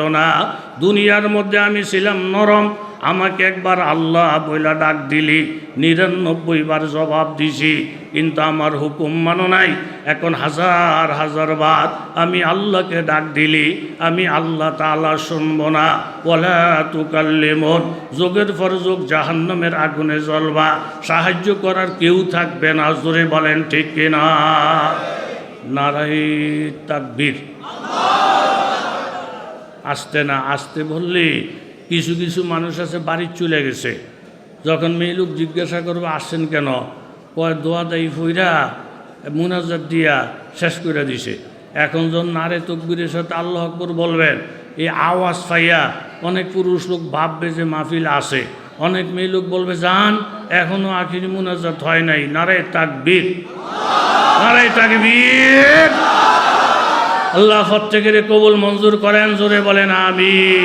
না। দুনিয়ার মধ্যে আমি ছিলাম নরম। আমাকে একবার আল্লাহ বইলা ডাক দিলি, নিরানব্বই বার জবাব দিছি, কিন্তু আমার হুকুম মানো নাই। এখন হাজার হাজার বার আমি আল্লাহকে ডাক দিলি, আমি আল্লাহ তালা শুনব না। ওলা তুকাল্লিমন, যোগের পর যোগ জাহান্নামের আগুনে জ্বলবা। সাহায্য করার কেউ থাকবে না, জোরে বলেন ঠিক কিনা? নারাই তাকবীর। আসতে না আসতে বললে কিছু কিছু মানুষ আছে বাড়ির চলে গেছে। যখন মেয়ে লোক জিজ্ঞাসা করবে, আসছেন কেন? কয়, দোয়া দায়ী ফইরা, মুনাজাত দিয়া শেষ করে দিছে। এখন যখন নারে তকবীরের সাথে আল্লাহ আকবর বলবেন, এই আওয়াজ পাইয়া অনেক পুরুষ লোক ভাববে যে মাহফিল আসে অনেক মেয়ে লোক বলবে যান এখনও আখিরি মুনাজাত হয় নাই। নারে তাকবীর। নারে তাকবীর। আল্লাহ প্রত্যেকের কবুল মঞ্জুর করেন, জোরে বলেন আমি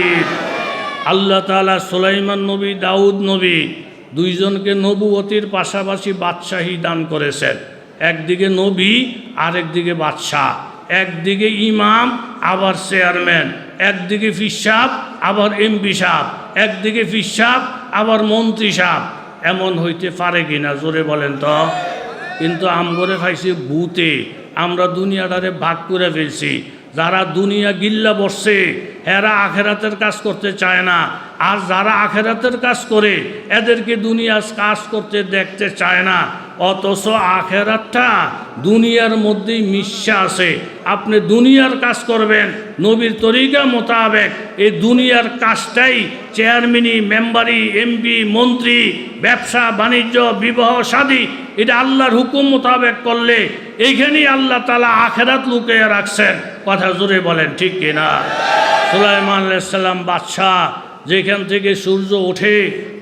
আল্লাহ তাআলা সুলাইমান নবী, দাউদ নবী দুইজনকে নবুয়তির পাশাপাশি বাদশাহী দান করেছেন। একদিকে নবী, আরেকদিকে বাদশাহ। একদিকে ইমাম, আবার চেয়ারম্যান। একদিকে ফিসাব আবার এমপি সাহ একদিকে ফিসাব আবার মন্ত্রী সাহ এমন হইতে পারে কিনা, জোরে বলেন তো। কিন্তু আমগরে খাইছি ভূতে। আমরা দুনিয়াটারে ভাগ করে ফেলছি। যারা দুনিয়া গিল্লা বসছে, এরা আখেরাতের কাজ করতে চায় না। আর যারা আখেরাতের কাজ করে, এদেরকে দুনিয়ার কাজ করতে দেখতে চায় না। অথচ আখেরাতটা দুনিয়ার মধ্যেই মিশা আছে। আপনি দুনিয়ার কাজ করবেন, নবীর তরিকা মোতাবেক এই দুনিয়ার কাজটাই চেয়ারম্যানি, মেম্বারি, এমপি, মন্ত্রী, ব্যবসা, বাণিজ্য, বিবাহ শাদী এটা আল্লাহর হুকুম মোতাবেক করলে এইখানেই আল্লাহ তালা আখেরাত লুকিয়ে রাখছেন। কথা জোরে বলেন, ঠিক কিনা? সুলাইমান আলাইসাল্লাম বাদশাহ যেখান থেকে সূর্য ওঠে,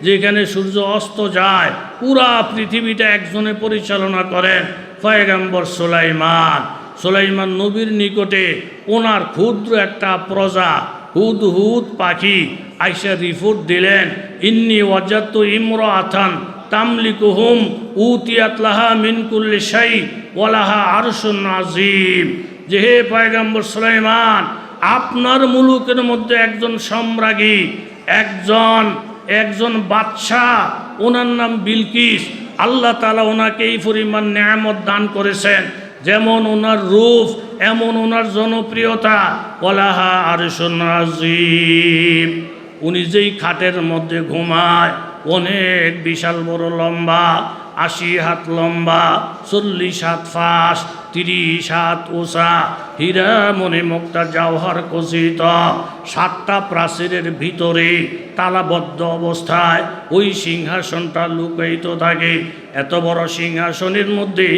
যেখানে সূর্য অস্ত যায়, পুরা পৃথিবীটা একজনে পরিচালনা করেন ফয়গাম্বর সোলাইমান। সোলাইমান নবীর নিকটে ওনার ক্ষুদ্র একটা প্রজা, হুদ হুদ পাখি আইসা রিপোর্ট দিলেন, ইন্নি ওয়াজাত ইমর আথান তামলিকুহুম উতিয়াত লাহা মিনকুল্লি শাই ওয়ালাহা আরশুন আজিম যে হে পয়গম্বর সুলাইমান, আপনার মুলুকের মধ্যে একজন সম্রাজ্ঞী একজন একজন বাদশাহ ওনার নাম বিলকিস। আল্লাহ তালা ওনাকে এই পরিমাণ ন্যায়ামত দান করেছেন। যেমন ওনার রূপ, এমন ওনার জনপ্রিয়তা। ওলাহা আর আজিম উনি যেই খাটের মধ্যে ঘুমায়, অনেক বিশাল বড় লম্বা, আশি হাত লম্বা, চল্লিশ হাত ফাঁস তিরিশ হাত ওষা হীরা মনে মুক্তা জওহর কচিত সাতটা প্রাচীরের ভিতরে তালাবদ্ধ অবস্থায় ওই সিংহাসনটা লুকায়িত থাকে। এত বড় সিংহাসনের মধ্যে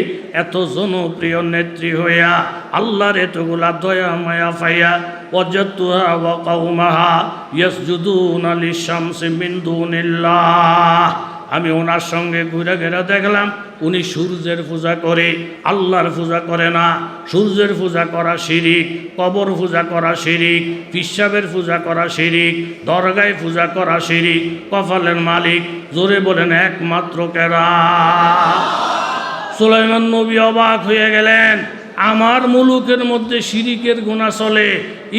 এত জনপ্রিয় নেত্রী হইয়া আল্লাহর এতগুলা দয়া মায়া পাইয়া অজতুহা ওয়া কওমাহা ইয়াসজুদুনা লিশামসি মিন দুনিল্লাহ। আমি ওনার সঙ্গে ঘুরে ঘেরা দেখলাম, উনি সূর্যের পূজা করে, আল্লাহর পূজা করে না। সূর্যের পূজা করা শিরিক, কবর পূজা করা শিরিক পিসাবের পূজা করা শিরিক, দরগায় পূজা করা শিরিক, কপালের মালিক, জোরে বলেন, একমাত্র কেরা? সুলাইমান নবী অবাক হয়ে গেলেন, আমার মুলুকের মধ্যে শিরিকের গুণা চলে।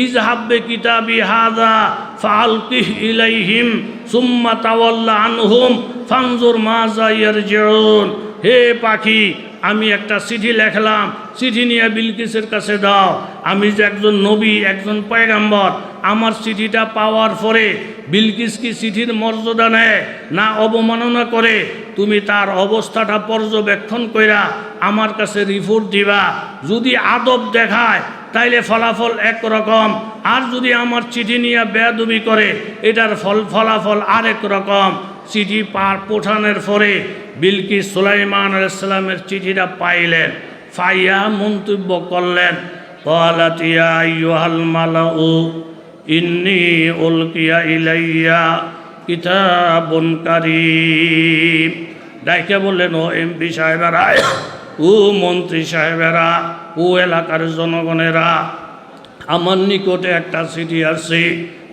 ইজ হাব্বে কিতাবি হাদা ফালকিহ ইলাইহিম সুম্মা তাওয়াল্লা আনহুম, ফানজুর মা যাইয়ার জেউন হে পাখি, আমি একটা চিঠি লেখলাম, চিঠি নিয়ে বিলকিসের কাছে দাও। আমি যে একজন নবী, একজন পয়গাম্বর, আমার চিঠিটা পাওয়ার পরে বিলকিস কি চিঠির মর্যাদা নেয় না অবমাননা করে? তুমি তার অবস্থাটা পর্যবেক্ষণ কইরা আমার কাছে রিপোর্ট দিবা। যদি আদব দেখায় তাইলে ফলাফল একরকম। আর যদি আমার চিঠি নিয়ে বেয়াদবি করে, এটার ফল, ফলাফল আরেক রকম। চিঠি পার পোঠানোর পরে বিলকি সুলাইমান আলাইসাল্লামের চিঠিটা পাইলেন, ফাইয়া মন্তব্য করলেন ইন্নি ইলাইয়া ডাইকে বললেন, ও এমপি সাহেবেরা, ও মন্ত্রী সাহেবেরা ও এলাকার জনগণেরা আমার নিকটে একটা চিঠি আছে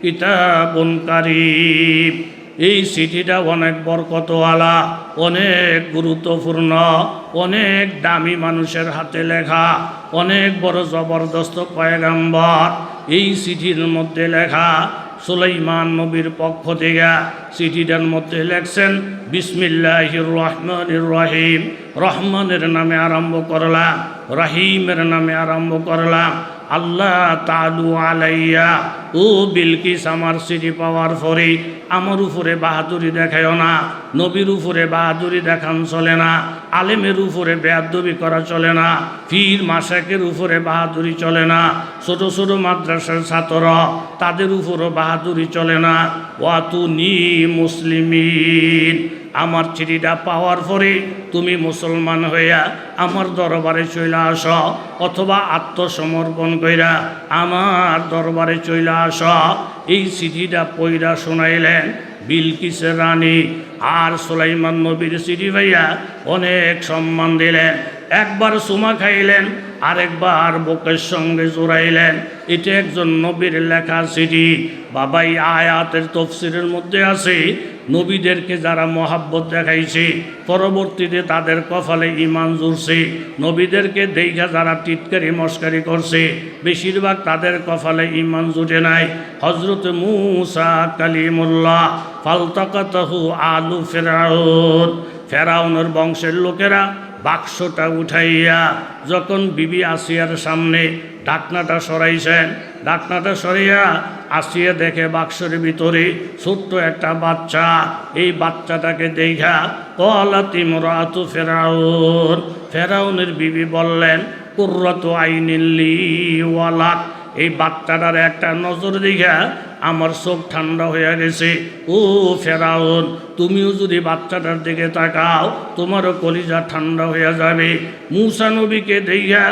কিতাবুন কারীম এই চিঠিটা অনেক বরকতওয়ালা, অনেক গুরুত্বপূর্ণ, অনেক দামি মানুষের হাতে লেখা, অনেক বড় জবরদস্ত পয়গাম্বর। এই চিঠির মধ্যে লেখা সুলাইমান নবীর পক্ষ থেকে চিঠিটার মধ্যে লেখছেন, বিসমিল্লাহির রহমানির রহিম, রহমানের নামে আরম্ভ করলাম, রহিমের নামে আরম্ভ করলাম আল্লাহ তালু আলাইয়া, ও বিলকিস আমার সিটি পাওয়ার পরে আমার উপরে বাহাদুরি দেখায় না, নবীর উপরে বাহাদুরি দেখান চলে না, আলেমের উপরে বেয়াদবি করা চলে না ফির মাসাকের উপরে বাহাদুরি চলে না, ছোট ছোট মাদ্রাসার ছাত্র তাদের উপরও বাহাদুরি চলে না ওয়াতু নি মুসলিমিন। আমার চিঠিটা পাওয়ার পরে তুমি মুসলমান হইয়া আমার দরবারে চলে আস, অথবা আত্মসমর্পণ কইরা আমার দরবারে চলে আস। এই চিঠিটা পইরা শোনাইলেন বিলকিসের রানী আর সুলাইমান নবীর চিঠি ভাইয়া অনেক সম্মান দিলেন। একবার সুমা খাইলেন, আরেকবার বুকের সঙ্গে জোড়াইলেন। এটা একজন নবীর লেখা চিঠি। বাবাই আয়াতের তফসিরের মধ্যে আছে নবীদেরকে যারা মহাব্বত দেখাইছে, পরবর্তীতে তাদের কফলে ইমান জুড়ছে। নবীদেরকে দেখা যারা টিটকারি, মস্কারি করছে, বেশিরভাগ তাদের কফলে ইমান জুটে নাই। হজরত মুসা কালিমুল্লাহ, ফালতাকাতাহু আলু ফেরাউন। ফেরাউনের বংশের লোকেরা বাক্সটা উঠাইয়া যখন বিবি আসিয়ার সামনে ডাকনাটা সরাইছেন, ডাকনাটা সরাইয়া আসিয়া দেখে বাক্সের ভিতরে ছোট্ট একটা বাচ্চা। এই বাচ্চাটাকে দেখা কলাতি মরাতু ফেরাউন। ফেরাউনের বিবি বললেন, কুর্রত আইনিল্লি ওয়ালাক। এই বাচ্চাটার একটা নজর দেখা আমার চোখ ঠান্ডা হয়ে গেছে। ও ফেরাউন, তুমিও যদি বাচ্চাটার দিকে তাকাও, তোমারও কলিজা ঠান্ডা হয়ে যাবে। মুসা নবীকে দেখা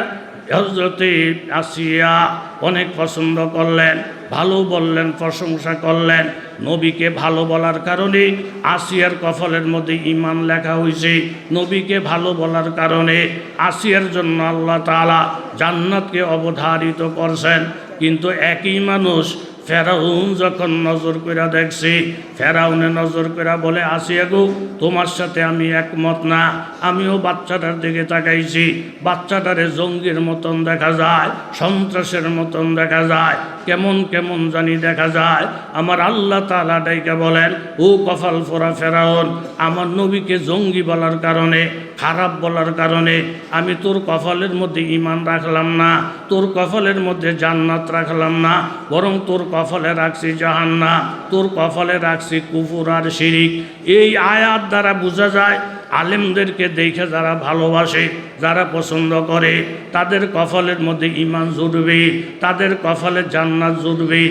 হজরতে আসিয়া অনেক পছন্দ করলেন, ভালো বললেন, প্রশংসা করলেন। নবীকে ভালো বলার কারণে আসিয়ার কফলের মধ্যে ইমান লেখা হয়েছে নবীকে ভালো বলার কারণে আসিয়ার জন্য আল্লাহ তাআলা জান্নাতকে অবধারিত করছেন। কিন্তু একই মানুষ ফেরাউন যখন নজর কইরা দেখছি, ফেরাউনে নজর কইরা বলে, আসি এগো তোমার সাথে আমি একমত না। আমিও বাচ্চাটার দিকে তাকাইছি। বাচ্চাটারে জঙ্গির মতন দেখা যায়, সন্ত্রাসের মতন দেখা যায়। কেমন কেমন জানি দেখা যায়। আমার আল্লাহ তালা ডাইকে বলেন, ও কফাল ফোরা ফেরাউন, আমার নবীকে জঙ্গি বলার কারণে, খারাপ বলার কারণে আমি তোর কফলের মধ্যে ইমান রাখলাম না, তোর কফলের মধ্যে জান্নাত রাখলাম না, বরং তোর কফলে রাখছি জাহান্না তোর কফলে রাখছি কুফুর আর শিরিক। এই আয়াত দ্বারা বোঝা যায় আলেমদেরকে দেখে যারা ভালোবাসে, যারা পছন্দ করে, তাদের কফলের মধ্যে ইমান জুড়বে, তাদের কফলে জান্নাত জুড়বে।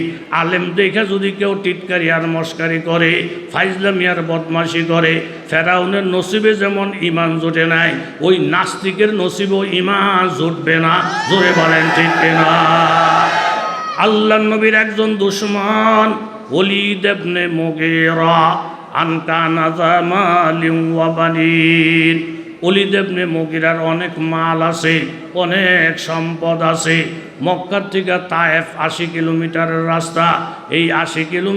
আলেম দেখে যদি কেউ টিটকারি আর মস্কারি করে, ফাইজলামি আর বদমাশি করে, ফেরাউনের নসিবে যেমন ইমান জুটে নাই, ওই নাস্তিকের নসিবেও ইমান জুটবে না। জোরে বলেন ঠিক না আল্লাহ নবীর একজন দুশ্মন অলি দেবনে মোগেরা। আনকানা জামালিম ওয়াবানিন অলিদেবনে মগিরার অনেক মাল আছে, অনেক সম্পদ আছে। মক্কার থেকে তায়েফ আশি কিলোমিটারের রাস্তা। এই আশি কিলোমিটার